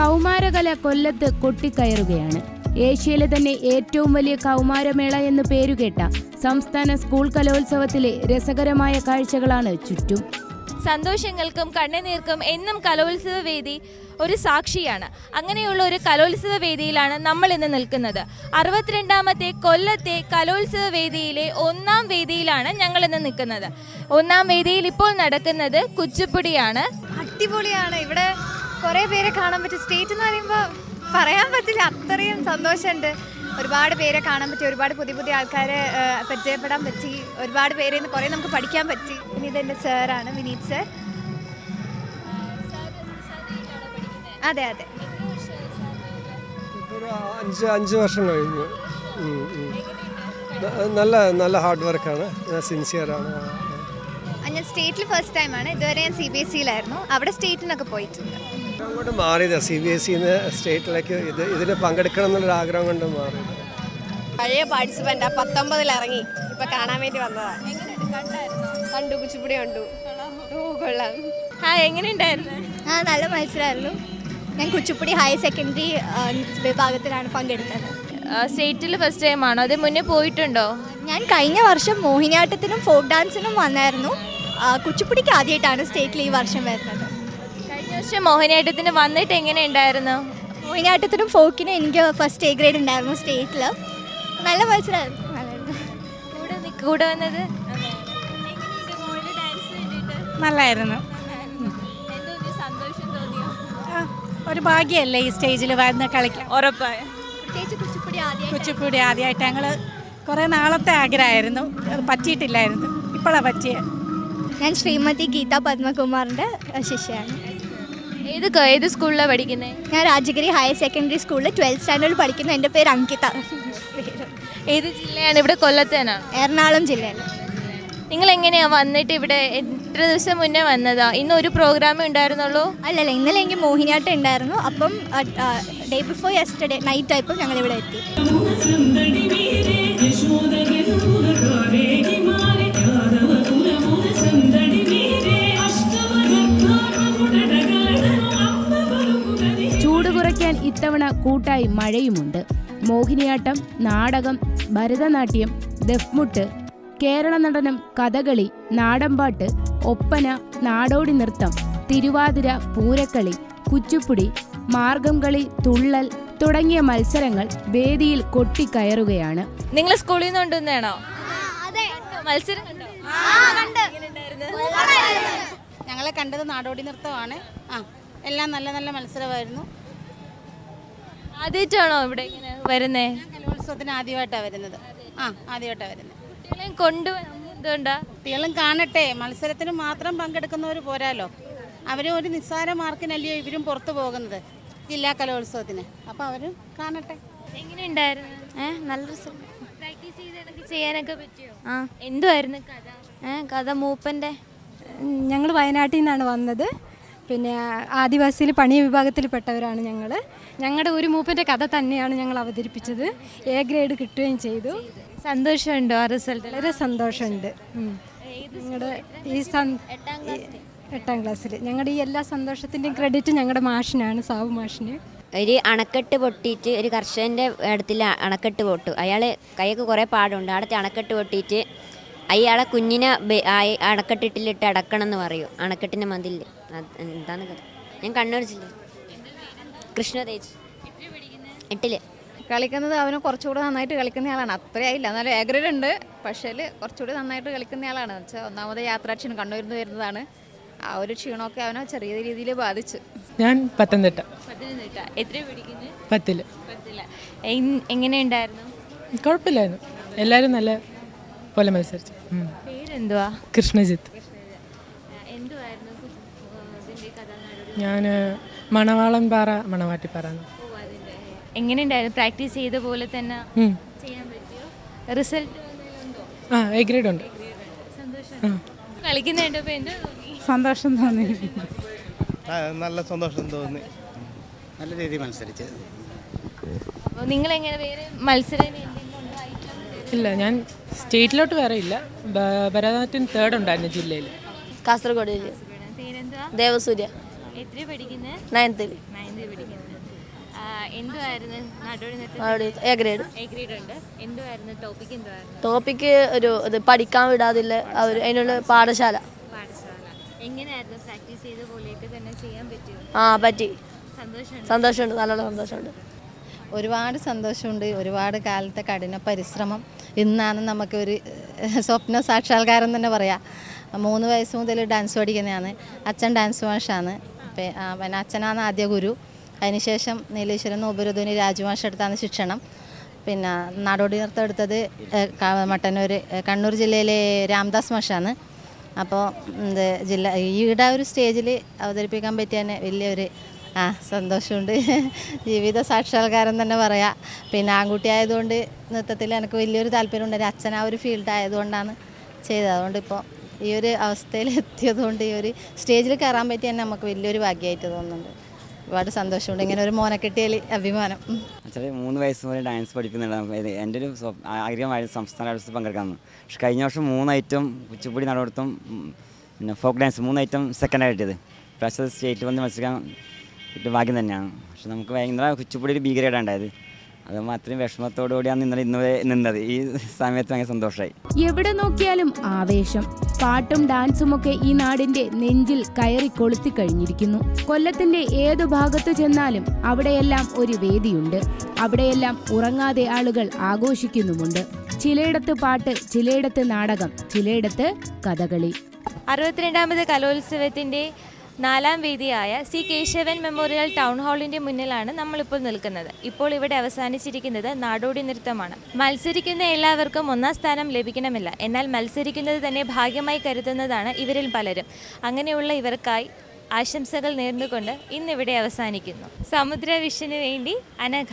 കൗമാരകല കൊല്ലത്ത് കൊട്ടിക്കയറുകയാണ്. ഏഷ്യയിലെ തന്നെ ഏറ്റവും വലിയ കൗമാരമേള എന്ന് പേരുകേട്ട സംസ്ഥാന സ്കൂൾ കലോത്സവത്തിലെ രസകരമായ കാഴ്ചകളാണ് ചുറ്റും. സന്തോഷങ്ങൾക്കും കണ്ണുനീർക്കും എന്നും കലോത്സവ വേദി ഒരു സാക്ഷിയാണ്. അങ്ങനെയുള്ള ഒരു കലോത്സവ വേദിയിലാണ് നമ്മൾ ഇന്ന് നിൽക്കുന്നത്. അറുപത്തിരണ്ടാമത്തെ കൊല്ലത്തെ കലോത്സവ വേദിയിലെ ഒന്നാം വേദിയിലാണ് ഞങ്ങൾ ഇന്ന് നിൽക്കുന്നത്. ഒന്നാം വേദിയിൽ ഇപ്പോൾ നടക്കുന്നത് കുച്ചിപ്പുടിയാണ്. അടിപൊളിയാണ്. ഇവിടെ കുറേ പേരെ കാണാൻ പറ്റും സ്റ്റേറ്റ് എന്ന് പറയുമ്പോൾ പറയാൻ പറ്റില്ല അത്രയും സന്തോഷമുണ്ട്. ഒരുപാട് പേരെ കാണാൻ പറ്റി ഒരുപാട് പുതിയ പുതിയ ആൾക്കാരെ പരിചയപ്പെടാൻ പറ്റി ഒരുപാട് പേരെ നിന്ന് കുറേ നമുക്ക് പഠിക്കാൻ പറ്റി. ഇനി ഇതെന്റെ സാറാണ് വിനീത് സർ. അതെ അതെ. അഞ്ച് അഞ്ച് വർഷം കഴിഞ്ഞു. നല്ല നല്ല ഹാർഡ് വർക്കാണ്. സിൻസിയറാണ്. ഞാൻ സ്റ്റേറ്റിൽ ഫസ്റ്റ് ടൈമാണ് ഇതുവരെ ഞാൻ സി ബി എസ് സിയിലായിരുന്നു അവിടെ സ്റ്റേറ്റിനൊക്കെ പോയിട്ടുണ്ട്. അങ്ങോട്ട് മാറിയത് സി ബി എസ് സിന്ന് സ്റ്റേറ്റിലേക്ക് ഇത് ഇതിന് പങ്കെടുക്കണം എന്നുള്ളൊരു ആഗ്രഹം കൊണ്ട് മാറി പഴയ പാർട്ടിസിപ്പന്റ് ആ പത്തൊമ്പതിൽ ഇറങ്ങി ഇപ്പൊ കാണാൻ വേണ്ടി വന്നതാണ് കണ്ടു കുച്ചിപ്പുടി കണ്ടു. ഓ കൊള്ളാം. ആ എങ്ങനെയുണ്ടായിരുന്നു? ആ നല്ല മത്സരമായിരുന്നു. ഞാൻ കുച്ചിപ്പുടി ഹയർ സെക്കൻഡറി വിഭാഗത്തിലാണ് പങ്കെടുത്തത്. സ്റ്റേറ്റിൽ ഫസ്റ്റ് ടൈം ആണോ? അത് മുന്നേ പോയിട്ടുണ്ടോ? ഞാൻ കഴിഞ്ഞ വർഷം മോഹിനിയാട്ടത്തിനും ഫോക്ക് ഡാൻസിനും വന്നായിരുന്നു. കുച്ചിപ്പുടിക്ക് ആദ്യമായിട്ടാണ് സ്റ്റേറ്റിൽ ഈ വർഷം വരുന്നത്. വർഷം മോഹിനിയാട്ടത്തിന് വന്നിട്ട് എങ്ങനെ എങ്ങനെയുണ്ടായിരുന്നു? മോഹിനിയാട്ടത്തിനും ഫോക്കിനും എനിക്ക് ഫസ്റ്റ് എ ഗ്രേഡ് ഉണ്ടായിരുന്നു സ്റ്റേറ്റിൽ നല്ല മത്സരമായിരുന്നു. കൂടെ വന്നത്? നല്ലായിരുന്നു. ഒരു ഭാഗ്യമല്ലേ ഈ സ്റ്റേജിൽ വന്ന് കളിക്കാൻ ഉറപ്പായ. പ്രത്യേകിച്ച് കുച്ചിപ്പുടി ആദ്യമായിട്ട് കുച്ചിപ്പുടി ആദ്യമായിട്ട് ഞങ്ങൾ കുറേ നാളത്തെ ആഗ്രഹമായിരുന്നു. അത് പറ്റിയിട്ടില്ലായിരുന്നു. ഇപ്പോഴാണ് പറ്റിയ? ഞാൻ ശ്രീമതി ഗീത പത്മകുമാറിന്റെ ശിഷ്യയാണ് ഏത് ഏത് സ്കൂളിലാണ് പഠിക്കുന്നത് ഞാൻ രാജഗിരി ഹയർ സെക്കൻഡറി സ്കൂളിൽ ട്വൽത്ത് സ്റ്റാൻഡേർഡിൽ പഠിക്കുന്നു എന്റെ പേര് അങ്കിത. ഏത് ജില്ലയാണ് ഇവിടെ കൊല്ലത്തേനാണ് എറണാകുളം ജില്ലയാണ് നിങ്ങൾ എങ്ങനെയാണ് വന്നിട്ട് ഇവിടെ എത്ര ദിവസം മുന്നേ വന്നതാ? ഇന്ന് ഒരു പ്രോഗ്രാമേ ഉണ്ടായിരുന്നുള്ളൂ? അല്ലല്ല ഇന്നലെ എനിക്ക് മോഹിനിയാട്ടം ഉണ്ടായിരുന്നു. അപ്പം ഡേ ബിഫോർ യെസ്റ്റർഡേ നൈറ്റ് ആയപ്പോൾ ഞങ്ങൾ ഇവിടെ എത്തി കൂട്ടായി മഴയുമുണ്ട്. മോഹിനിയാട്ടം നാടകം ഭരതനാട്യം ദഫ്മുട്ട് കേരള നടനം കഥകളി നാടൻപാട്ട് ഒപ്പന നാടോടി നൃത്തം തിരുവാതിര പൂരക്കളി കുച്ചുപ്പുടി മാർഗം കളി തുള്ളൽ തുടങ്ങിയ മത്സരങ്ങൾ വേദിയിൽ കൊട്ടിക്കയറുകയാണ്. നിങ്ങൾ സ്കൂളിൽ നിന്ന് കൊണ്ടുവന്നാണോ മത്സരം കണ്ടോ? ഞങ്ങളെ കണ്ടത് നാടോടി നൃത്തമാണ്. ആ എല്ലാം നല്ല നല്ല മത്സരമായിരുന്നു. ആദ്യമായിട്ടാണോ ഇവിടെ ഇങ്ങനെ വരുന്നേ? കലോത്സവത്തിന് ആദ്യമായിട്ടാണ് വരുന്നത്. ആ ആദ്യമായിട്ടാണ് വരുന്നത്. കുട്ടികളെയും കൊണ്ടുവന്നുകൊണ്ടാ കുട്ടികളും കാണട്ടെ. മത്സരത്തിന് മാത്രം പങ്കെടുക്കുന്നവർ പോരാലോ. അവരും ഒരു നിസ്സാര മാർക്കിനല്ലയോ ഇവരും പുറത്തു പോകുന്നത്. ജില്ലാ കലോത്സവത്തിന്. അപ്പോൾ അവരും കാണട്ടെ. എങ്ങനെയുണ്ടായിരുന്നു? ഏഹ് നല്ല രസം. പ്രാക്ടീസ് ചെയ്യാനൊക്കെ പറ്റിയോ? ആ. എന്തുവായിരുന്നു കഥ? ഏഹ് കഥ മൂപ്പന്റെ ഞങ്ങൾ വയനാട്ടിൽ നിന്നാണ് വന്നത്. പിന്നെ ആദിവാസിയിൽ പണി വിഭാഗത്തിൽപ്പെട്ടവരാണ് ഞങ്ങൾ ഞങ്ങളുടെ ഒരു മൂപ്പന്റെ കഥ തന്നെയാണ് ഞങ്ങൾ അവതരിപ്പിച്ചത്. എ ഗ്രേഡ് കിട്ടുകയും ചെയ്തു. സന്തോഷമുണ്ടോ ആ റിസൾട്ട്? വളരെ സന്തോഷമുണ്ട്. ഞങ്ങളുടെ ഈ എട്ടാം ക്ലാസ്സിൽ ഞങ്ങളുടെ ഈ എല്ലാ സന്തോഷത്തിന്റെയും ക്രെഡിറ്റ് ഞങ്ങളുടെ മാഷിനാണ് സാവു മാഷിന്. ഒരു അണക്കെട്ട് പൊട്ടിയിട്ട് ഒരു കർഷകന്റെ ഇടത്തിൽ അണക്കെട്ട് പൊട്ടു. അയാൾ കൈയൊക്കെ കുറേ പാടുണ്ട്. അവിടുത്തെ അണക്കെട്ട് പൊട്ടിയിട്ട് അയാളെ കുഞ്ഞിനെ അണക്കെട്ടിട്ടിലിട്ട് അടക്കണം എന്ന് പറയും. അണക്കെട്ടിന്റെ മതിൽ എന്താണ് കഥ? ഞാൻ കണ്ണൂർ ജില്ല. കൃഷ്ണതേജ് എട്ടിൽ. കളിക്കുന്നത് അവന് കുറച്ചുകൂടെ നന്നായിട്ട് കളിക്കുന്ന ആളാണ്. അത്രയായില്ല. എന്നാലും ഏഗ്രഡ് ഉണ്ട് പക്ഷേ കുറച്ചുകൂടി നന്നായിട്ട് കളിക്കുന്ന ആളാണ്. വെച്ചാൽ ഒന്നാമത് യാത്രാക്ഷീണം കണ്ണൂരിൽ നിന്ന് വരുന്നതാണ്. ആ ഒരു ക്ഷീണമൊക്കെ അവനെ ചെറിയ രീതിയിൽ ബാധിച്ചു. ഞാൻ പത്തനംതിട്ട. പത്തനംതിട്ട. എത്ര പഠിക്കുന്നത് പത്തിൽ. എങ്ങനെയുണ്ടായിരുന്നു? കുഴപ്പമില്ലായിരുന്നു. എല്ലാവരും നല്ല പോലെ മത്സരിച്ചു. പേരെന്തുവാ? കൃഷ്ണജിത്ത്. എന്തുവായിരുന്നു? ഞാൻ മണവാളം പാറ മണവാട്ടിപ്പാറ. എങ്ങനെയുണ്ടായിരുന്നു? പ്രാക്ടീസ് ചെയ്ത പോലെ തന്നെ ചെയ്യാൻ പറ്റിയോ? റിസൾട്ട് ആ എ ഗ്രേഡ് ഉണ്ട്. സന്തോഷം. തോന്നി? സന്തോഷം തോന്നി. നല്ല സന്തോഷം തോന്നി. നല്ല രീതിയിൽ മത്സരിച്ച്. അപ്പോൾ നിങ്ങൾ എങ്ങനെ വേറെ മത്സരം? ഇല്ല ഞാൻ സ്റ്റേറ്റിലോട്ട് വേറെ ഇല്ല. ഭരതനാട്യം തേർഡ് ഉണ്ടായിരുന്നു ജില്ലയിൽ കാസർഗോഡ് പേരെന്തുവാ? ദേവസൂര്യ. എത്ര പഠിക്കുന്നത് നയൻത്തിൽ നയൻത് പഠിക്കുന്നത് ആ, എന്തുവായിരുന്നു നാടോടി നാടോടി എ ഗ്രേഡ് എ ഗ്രേഡ് ഉണ്ട്. എന്തുവായിരുന്നു? ടോപ്പിക് എന്തുവായിരുന്നു? ടോപ്പിക്ക് ഒരു ഇത് പഠിക്കാൻ വിടാതില്ല. അവർ അതിനുള്ള പാഠശാല. പാഠശാല. എങ്ങനെയായിരുന്നു പ്രാക്ടീസ് ചെയ്ത പോലെയൊക്കെ തന്നെ ചെയ്യാൻ പറ്റുമോ ആ പറ്റി. സന്തോഷമുണ്ട്? സന്തോഷമുണ്ട്. നല്ലോണം സന്തോഷമുണ്ട്. ഒരുപാട് സന്തോഷമുണ്ട്. ഒരുപാട് കാലത്തെ കഠിന പരിശ്രമം. ഇന്നാണ് നമുക്കൊരു സ്വപ്ന സാക്ഷാത്കാരം തന്നെ പറയാം. മൂന്ന് വയസ്സ് മുതൽ ഡാൻസ് പഠിക്കുന്നതാണ്. അച്ഛൻ ഡാൻസ് മാഷാണ് പിന്നെ അച്ഛനാണ് ആദ്യ ഗുരു. അതിനുശേഷം നീലേശ്വരം ഉപരുദ്ധനി രാജുമാഷ് എടുത്താണ് ശിക്ഷണം. പിന്നെ നാടോടി നൃത്തം എടുത്തത് മട്ടന്നൂർ കണ്ണൂർ ജില്ലയിലെ രാംദാസ് മാഷാണ് അപ്പോൾ ഇത് ജില്ല ഈയിടെ ഒരു സ്റ്റേജിൽ അവതരിപ്പിക്കാൻ പറ്റിയ തന്നെ വലിയൊരു ആ സന്തോഷമുണ്ട്. ജീവിത സാക്ഷാത്കാരം തന്നെ പറയാം. പിന്നെ ആൺകുട്ടി ആയതുകൊണ്ട് നൃത്തത്തിൽ എനിക്ക് വലിയൊരു താല്പര്യമുണ്ട്. അച്ഛൻ ആ ഒരു ഫീൽഡ് ആയതുകൊണ്ടാണ് ചെയ്തത്. അതുകൊണ്ട് ഇപ്പോൾ ഈ ഒരു അവസ്ഥയിൽ എത്തിയതുകൊണ്ട് ഈ ഒരു സ്റ്റേജിൽ കയറാൻ പറ്റി തന്നെ നമുക്ക് വലിയൊരു ഭാഗ്യമായിട്ട് തോന്നുന്നുണ്ട്. ഒരുപാട് സന്തോഷമുണ്ട്. ഇങ്ങനെ ഒരു മോനെ കിട്ടിയാൽ അഭിമാനം. അച്ഛൻ മൂന്ന് വയസ്സ് മുതൽ ഡാൻസ് പഠിക്കുന്നുണ്ട് എന്റെ ഒരു ആഗ്രഹമായിരുന്നു സംസ്ഥാന ഡാൻസ് പങ്കെടുക്കാമെന്ന് പക്ഷെ കഴിഞ്ഞ വർഷം മൂന്ന് ഐറ്റം കുച്ചിപ്പുടി നടത്തും പിന്നെ ഫോക്ക് ഡാൻസ് മൂന്ന് ഐറ്റം സെക്കൻഡാണ് കിട്ടിയത് പ്രാവശ്യം സ്റ്റേറ്റ് വന്ന് മത്സരിക്കാൻ കിട്ടിയ ഭാഗ്യം തന്നെയാണ്. പക്ഷെ നമുക്ക് ഭയങ്കര കുച്ചിപ്പുടി ഒരു ഭീകരമായിട്ടാണ് ഉണ്ടായത് അത് മാത്രം വിഷമത്തോടു കൂടിയാണ് ഇന്നലെ ഇന്ന് വരെ നിന്നത്. ഈ സമയത്ത് ഭയങ്കര സന്തോഷമായി എവിടെ നോക്കിയാലും ആവേശം. പാട്ടും ഡാൻസും ഒക്കെ ഈ നാടിന്റെ നെഞ്ചിൽ കയറി കൊളുത്തി കഴിഞ്ഞിരിക്കുന്നു. കൊല്ലത്തിന്റെ ഏതു ഭാഗത്തു ചെന്നാലും അവിടെയെല്ലാം ഒരു വേദിയുണ്ട്. അവിടെയെല്ലാം ഉറങ്ങാതെ ആളുകൾ ആഘോഷിക്കുന്നുമുണ്ട്. ചിലയിടത്ത് പാട്ട് ചിലയിടത്ത് നാടകം ചിലയിടത്ത് കഥകളി. അറുപത്തിരണ്ടാമത് കലോത്സവത്തിന്റെ നാലാം വേദിയായ സി കേശവൻ മെമ്മോറിയൽ ടൗൺ ഹാളിന്റെ മുന്നിലാണ് നമ്മളിപ്പോൾ നിൽക്കുന്നത്. ഇപ്പോൾ ഇവിടെ അവസാനിച്ചിരിക്കുന്നത് നാടോടി നൃത്തമാണ്. മത്സരിക്കുന്ന എല്ലാവർക്കും ഒന്നാം സ്ഥാനം ലഭിക്കണമില്ല. എന്നാൽ മത്സരിക്കുന്നത് തന്നെ ഭാഗ്യമായി കരുതുന്നതാണ് ഇവരിൽ പലരും. അങ്ങനെയുള്ള ഇവർക്കായി ആശംസകൾ നേർന്നുകൊണ്ട് ഇന്നിവിടെ അവസാനിക്കുന്നു. സമുദ്ര വിഷന് വേണ്ടി അനഘ.